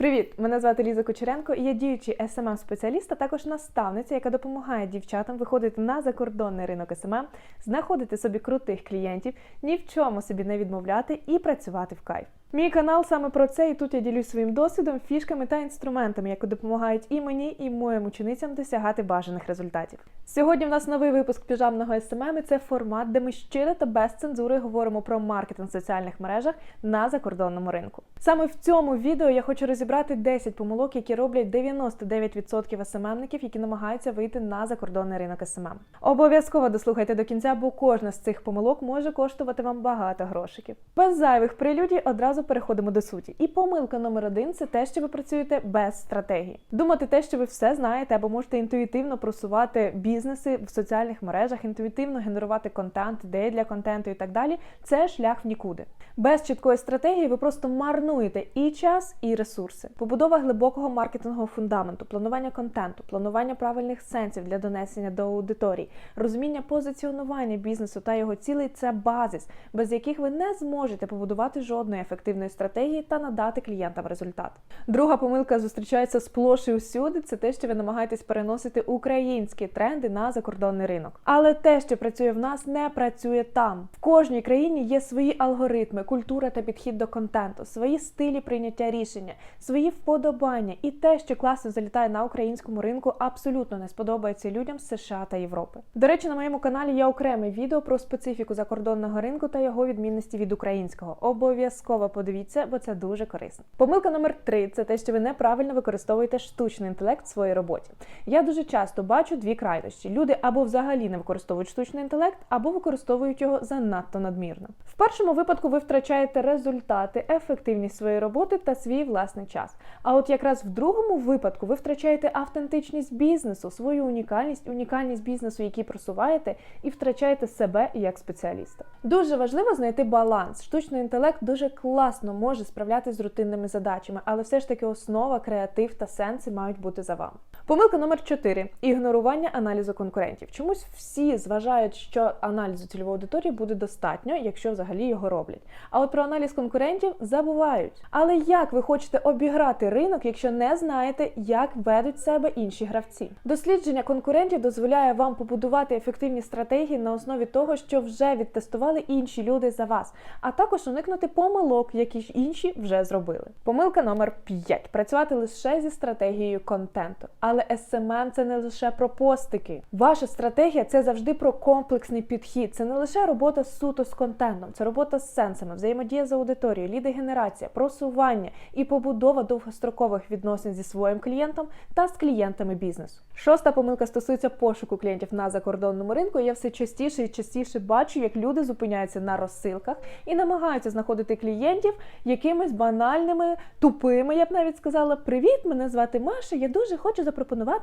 Привіт! Мене звати Ліза Кучеренко і я діючий smm спеціаліст а також наставниця, яка допомагає дівчатам виходити на закордонний ринок SMM, знаходити собі крутих клієнтів, ні в чому собі не відмовляти і працювати в кайф. Мій канал саме про це, і тут я ділюсь своїм досвідом, фішками та інструментами, які допомагають і мені, і моїм ученицям досягати бажаних результатів. Сьогодні в нас новий випуск піжамного SMM, і це формат, де ми щиро та без цензури говоримо про маркетинг в соціальних мережах на закордонному ринку. Саме в цьому відео я хочу розібрати 10 помилок, які роблять 99% СММників, які намагаються вийти на закордонний ринок СММ. Обов'язково дослухайте до кінця, бо кожна з цих помилок може коштувати вам багато грошиків. Без зайвих прелюдій одразу переходимо до суті. І помилка номер один це те, що ви працюєте без стратегії. Думати те, що ви все знаєте, або можете інтуїтивно просувати бізнеси в соціальних мережах, інтуїтивно генерувати контент, ідеї для контенту і так далі. Це шлях в нікуди. Без чіткої стратегії ви просто марнуєте і час, і ресурси. Побудова глибокого маркетингового фундаменту, планування контенту, планування правильних сенсів для донесення до аудиторії, розуміння позиціонування бізнесу та його цілей це базис, без яких ви не зможете побудувати жодної ефективної стратегії та надати клієнтам результат. Друга помилка зустрічається сплош і усюди. Це те, що ви намагаєтесь переносити українські тренди на закордонний ринок. Але те, що працює в нас, не працює там. В кожній країні є свої алгоритми, культура та підхід до контенту, свої стилі прийняття рішення, свої вподобання. І те, що класно залітає на українському ринку, абсолютно не сподобається людям з США та Європи. До речі, на моєму каналі є окреме відео про специфіку закордонного ринку та його відмінності від українського. Обов'язково подивіться, бо це дуже корисно. Помилка номер три це те, що ви неправильно використовуєте штучний інтелект в своїй роботі. Я дуже часто бачу дві крайності: люди або взагалі не використовують штучний інтелект, або використовують його занадто надмірно. В першому випадку ви втрачаєте результати, ефективність своєї роботи та свій власний час. А от якраз в другому випадку ви втрачаєте автентичність бізнесу, свою унікальність, унікальність бізнесу, який просуваєте, і втрачаєте себе як спеціаліста. Дуже важливо знайти баланс. Штучний інтелект дуже класно може справлятися з рутинними задачами, але все ж таки основа, креатив та сенси мають бути за вами. Помилка номер 4. ігнорування аналізу конкурентів. Чомусь всі зважають, що аналізу цільової аудиторії буде достатньо, якщо взагалі його роблять. А от про аналіз конкурентів забувають. Але як ви хочете обіграти ринок, якщо не знаєте, як ведуть себе інші гравці? Дослідження конкурентів дозволяє вам побудувати ефективні стратегії на основі того, що вже відтестували інші люди за вас, а також уникнути помилок, які ж інші вже зробили. Помилка номер 5. працювати лише зі стратегією контенту. Але SMM – це не лише про постики. Ваша стратегія це завжди про комплексний підхід. Це не лише робота суто з контентом, це робота з сенсами, взаємодія з аудиторією, лідогенерація, просування і побудова довгострокових відносин зі своїм клієнтом та з клієнтами бізнесу. Шоста помилка стосується пошуку клієнтів на закордонному ринку. Я все частіше і частіше бачу, як люди зупиняються на розсилках і намагаються знаходити клієнтів якимись банальними, тупими, я б навіть сказала: Привіт, мене звати Маша. Я дуже хочу запропонувати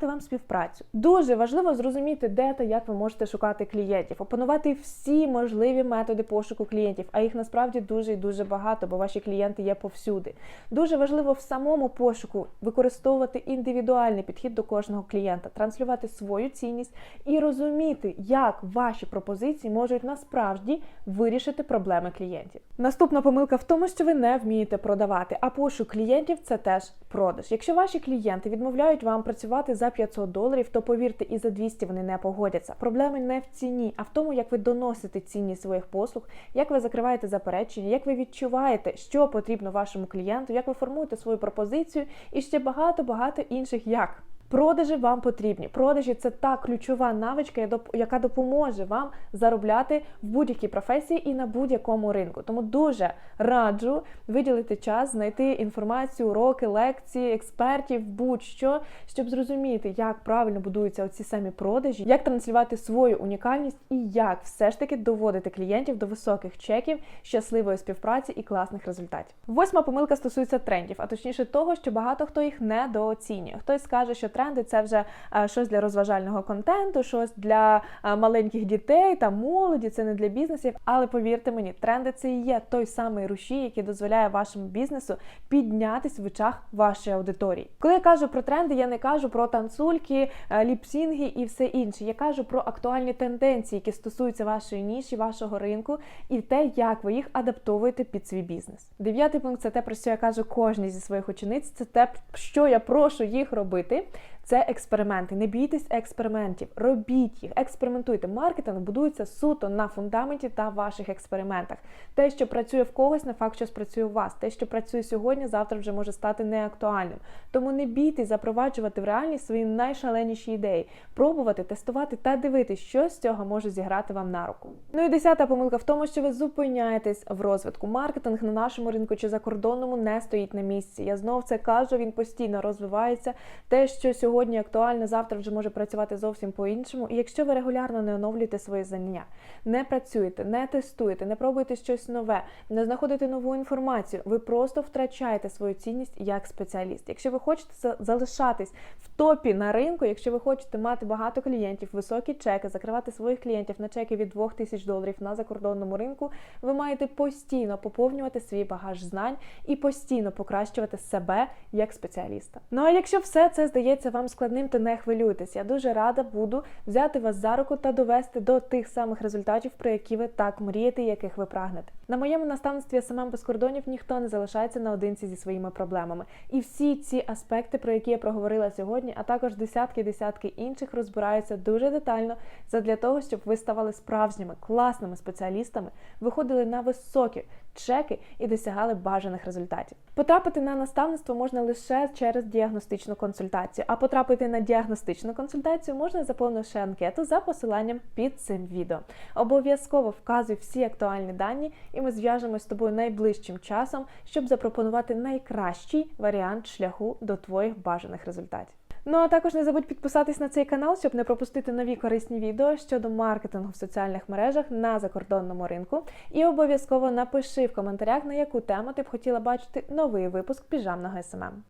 вам співпрацю. Дуже важливо зрозуміти, де та як ви можете шукати клієнтів, опанувати всі можливі методи пошуку клієнтів, а їх насправді дуже і дуже багато, бо ваші клієнти є повсюди. Дуже важливо в самому пошуку використовувати індивідуальний підхід до кожного клієнта, транслювати свою цінність і розуміти, як ваші пропозиції можуть насправді вирішити проблеми клієнтів. Наступна помилка в тому, що ви не вмієте продавати, а пошук клієнтів це теж продаж. Якщо ваші клієнти відмовляють вам працювати за 500 доларів, то повірте, і за 200 вони не погодяться. Проблеми не в ціні, а в тому, як ви доносите цінність своїх послуг, як ви закриваєте заперечення, як ви відчуваєте, що потрібно вашому клієнту, як ви формуєте свою пропозицію і ще багато багато інших як. Продажі вам потрібні. Продажі це та ключова навичка, яка допоможе вам заробляти в будь-якій професії і на будь-якому ринку. Тому дуже раджу виділити час, знайти інформацію, уроки, лекції, експертів, будь-що, щоб зрозуміти, як правильно будуються оці самі продажі, як транслювати свою унікальність і як все ж таки доводити клієнтів до високих чеків, щасливої співпраці і класних результатів. Восьма помилка стосується трендів, а точніше того, що багато хто їх недооцінює. Хтось скаже, що тренди це вже е, щось для розважального контенту, щось для е, маленьких дітей та молоді, це не для бізнесів. Але повірте мені, тренди це і є той самий рушій, який дозволяє вашому бізнесу піднятись в очах вашої аудиторії. Коли я кажу про тренди, я не кажу про танцульки, е, ліпсінги і все інше. Я кажу про актуальні тенденції, які стосуються вашої ніші, вашого ринку, і те, як ви їх адаптовуєте під свій бізнес. Дев'ятий пункт це те, про що я кажу кожній зі своїх учениць. Це те, що я прошу їх робити. Це експерименти. Не бійтесь експериментів, робіть їх, експериментуйте. Маркетинг будується суто на фундаменті та ваших експериментах. Те, що працює в когось, не факт, що спрацює у вас. Те, що працює сьогодні, завтра вже може стати неактуальним. Тому не бійтесь запроваджувати в реальність свої найшаленіші ідеї, пробувати, тестувати та дивитись, що з цього може зіграти вам на руку. Ну і десята помилка в тому, що ви зупиняєтесь в розвитку. Маркетинг на нашому ринку чи закордонному не стоїть на місці. Я знов це кажу, він постійно розвивається. Те, що сьогодні актуально, завтра вже може працювати зовсім по-іншому. І якщо ви регулярно не оновлюєте свої знання, не працюєте, не тестуєте, не пробуєте щось нове, не знаходите нову інформацію, ви просто втрачаєте свою цінність як спеціаліст. Якщо ви хочете залишатись в топі на ринку, якщо ви хочете мати багато клієнтів, високі чеки, закривати своїх клієнтів на чеки від 2000 доларів на закордонному ринку, ви маєте постійно поповнювати свій багаж знань і постійно покращувати себе як спеціаліста. Ну а якщо все це здається вам складним, то не хвилюйтесь. Я дуже рада буду взяти вас за руку та довести до тих самих результатів, про які ви так мрієте, яких ви прагнете. На моєму наставництві СММ без кордонів ніхто не залишається наодинці зі своїми проблемами. І всі ці аспекти, про які я проговорила сьогодні, а також десятки десятки інших, розбираються дуже детально задля того, щоб ви ставали справжніми класними спеціалістами, виходили на високі чеки і досягали бажаних результатів. Потрапити на наставництво можна лише через діагностичну консультацію, а потрапити на діагностичну консультацію можна заповнивши анкету за посиланням під цим відео. Обов'язково вказуй всі актуальні дані, і ми зв'яжемось з тобою найближчим часом, щоб запропонувати найкращий варіант шляху до твоїх бажаних результатів. Ну а також не забудь підписатись на цей канал, щоб не пропустити нові корисні відео щодо маркетингу в соціальних мережах на закордонному ринку. І обов'язково напиши в коментарях, на яку тему ти б хотіла бачити новий випуск піжамного СММ.